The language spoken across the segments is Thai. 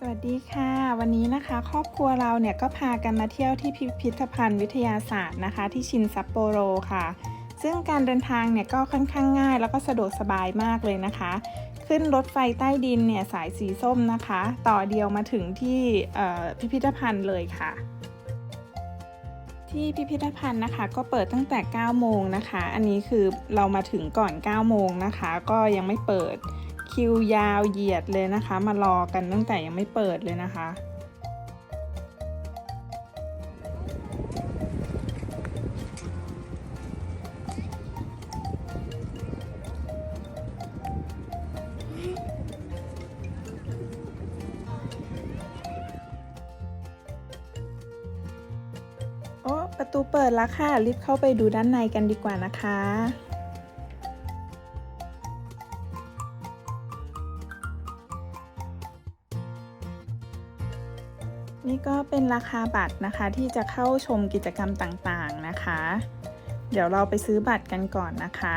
สวัสดีค่ะ วันนี้นะคะครอบครัวเราเนี่ยก็พากันมาเที่ยวที่พิพิธภัณฑ์วิทยาศาสตร์นะคะ ที่ชินซัปโปโรค่ะ ซึ่งการเดินทางเนี่ยก็ค่อนข้างง่าย แล้วก็สะดวกสบายมากเลยนะคะ ขึ้นรถไฟใต้ดินเนี่ยสายสีส้มนะคะ ต่อเดียวมาถึงที่พิพิธภัณฑ์เลยค่ะ ที่พิพิธภัณฑ์นะคะ ก็เปิดตั้งแต่ 9 โมงนะคะ อันนี้คือเรามาถึงก่อน 9 โมงนะคะ ก็ยังไม่เปิด คิวยาวเหยียดเลยนะคะ มารอกันตั้งแต่ยังไม่เปิดเลยนะคะ โอ้ประตูเปิดแล้วค่ะ รีบเข้าไปดูด้านในกันดีกว่านะคะ นี่ก็เป็นราคาบัตรนะคะที่จะเข้าชมกิจกรรมต่างๆนะคะ เดี๋ยวเราไปซื้อบัตรกันก่อนนะคะ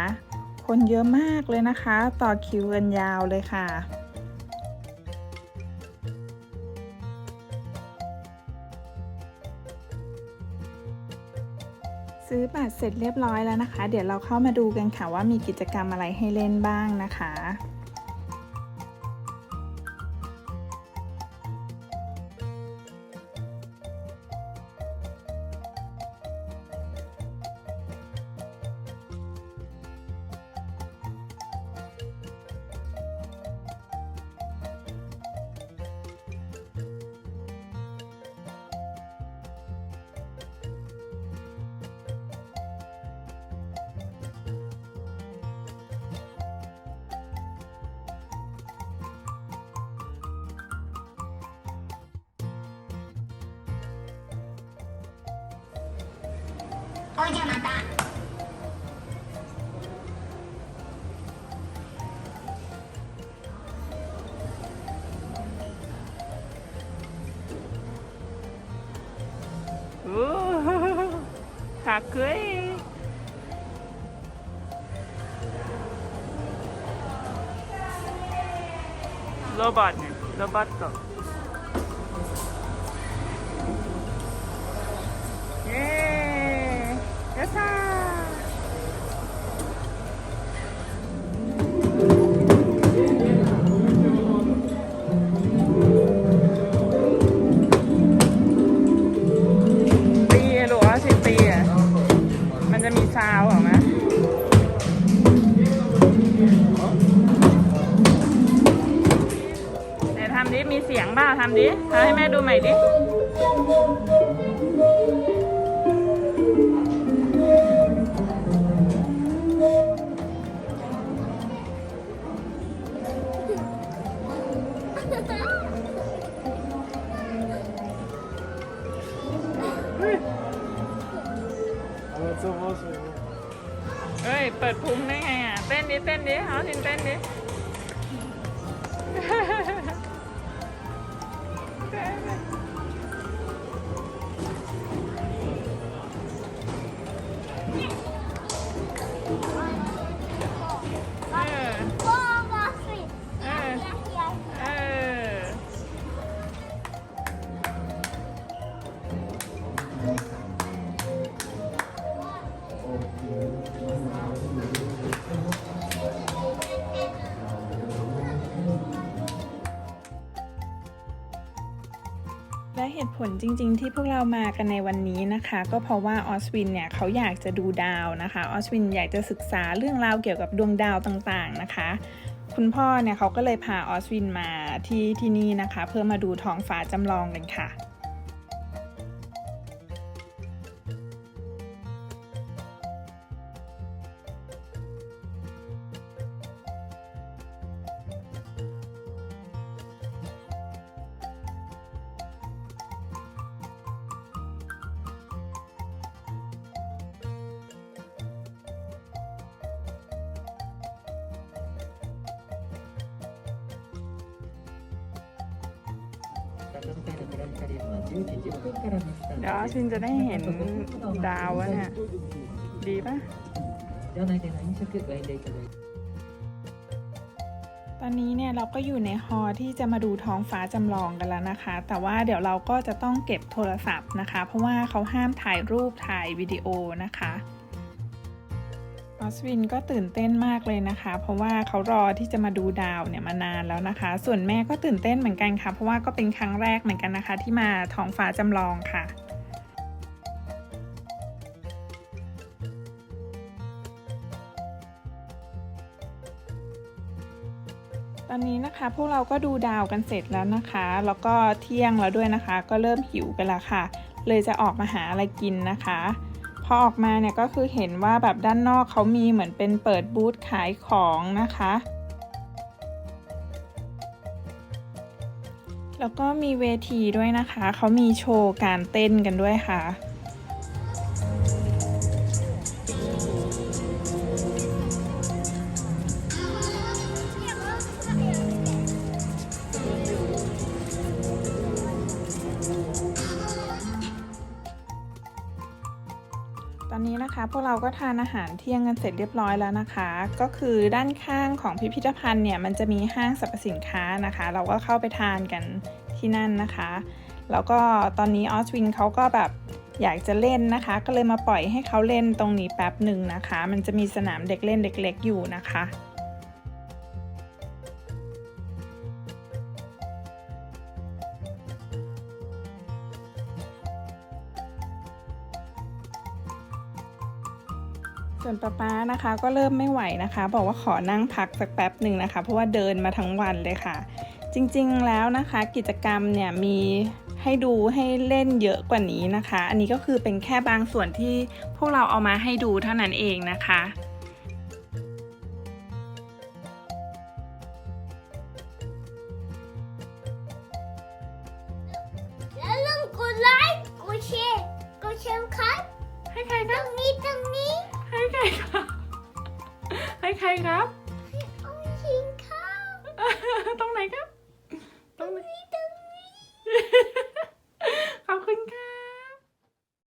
คนเยอะมากเลยนะคะ ต่อคิวกันยาวเลยค่ะซื้อบัตรเสร็จเรียบร้อยแล้วนะคะ เดี๋ยวเราเข้ามาดูกันค่ะว่ามีกิจกรรมอะไรให้เล่นบ้างนะคะ ほいじゃまたうおかっこいいロバート、ね、ロバットイエーイ ยาซตีหรอว่าสิตีมันจะมีซาวออกมาไหทำดิ มีเสียงบ้าทำดิทำให้แม่ดูใหม่ดิ ปิดพุงได้ไงอะ เต้นดิเต้นดิเอาทินเต้นดิเอ เหตุผลจริง ๆ ที่พวกเรามากันในวันนี้นะคะ ก็เพราะว่าออสวินเนี่ยเขาอยากจะดูดาวนะคะออสวินอยากจะศึกษาเรื่องราวเกี่ยวกับดวงดาวต่างๆนะคะ คุณพ่อเนี่ยเขาก็เลยพาออสวินมาที่ที่นี่นะคะ เพื่อมาดูท้องฟ้าจำลองกันค่ะ เดี๋ยวชินจะได้เห็นดาวอะน่ย ดีปะตอนนี้เนี่ยเราก็อยู่ในฮอที่จะมาดูท้องฟ้าจำลองกันแล้วนะคะ แต่ว่าเดี๋ยวเราก็จะต้องเก็บโทรศัพท์นะคะ เพราะว่าเขาห้ามถ่ายรูปถ่ายวิดีโอนะคะ สวินก็ตื่นเต้นมากเลยนะคะ เพราะว่าเขารอที่จะมาดูดาวเนี่ยมานานแล้วนะคะ ส่วนแม่ก็ตื่นเต้นเหมือนกันค่ะ เพราะว่าก็เป็นครั้งแรกเหมือนกันนะคะ ที่มาท้องฟ้าจำลองค่ะตอนนี้นะคะพวกเราก็ดูดาวกันเสร็จแล้วนะคะ แล้วก็เที่ยงแล้วด้วยนะคะ ก็เริ่มหิวกันล้วค่ะ เลยจะออกมาหาอะไรกินนะคะ อออกมาเนี่ยก็คือเห็นว่าแบบด้านนอกเขามีเหมือนเป็นเปิดบูธขายของนะคะ แล้วก็มีเวทีด้วยนะคะ เขามีโชว์การเต้นกันด้วยค่ะ พวกเราก็ทานอาหารเที่ยงกันเสร็จเรียบร้อยแล้วนะคะ ก็คือด้านข้างของพิพิธภัณฑ์เนี่ยมันจะมีห้างสรรพสินค้านะคะ เราก็เข้าไปทานกันที่นั่นนะคะ แล้วก็ตอนนี้ออสวินเขาก็แบบอยากจะเล่นนะคะ ก็เลยมาปล่อยให้เขาเล่นตรงนี้แป๊บหนึ่งนะคะ มันจะมีสนามเด็กเล่นเล็ก ๆ อยู่นะคะ ส่วนป๊าป๊านะคะ ก็เริ่มไม่ไหวนะคะ บอกว่าขอนั่งพักสักแป๊บหนึ่งนะคะ เพราะว่าเดินมาทั้งวันเลยค่ะ จริงๆแล้วนะคะกิจกรรมเนี่ยมีให้ดูให้เล่นเยอะกว่านี้นะคะ อันนี้ก็คือเป็นแค่บางส่วนที่พวกเราเอามาให้ดูเท่านั้นเองนะคะ ให้ใครครับเอาชิงครับ ตรงไหนครับ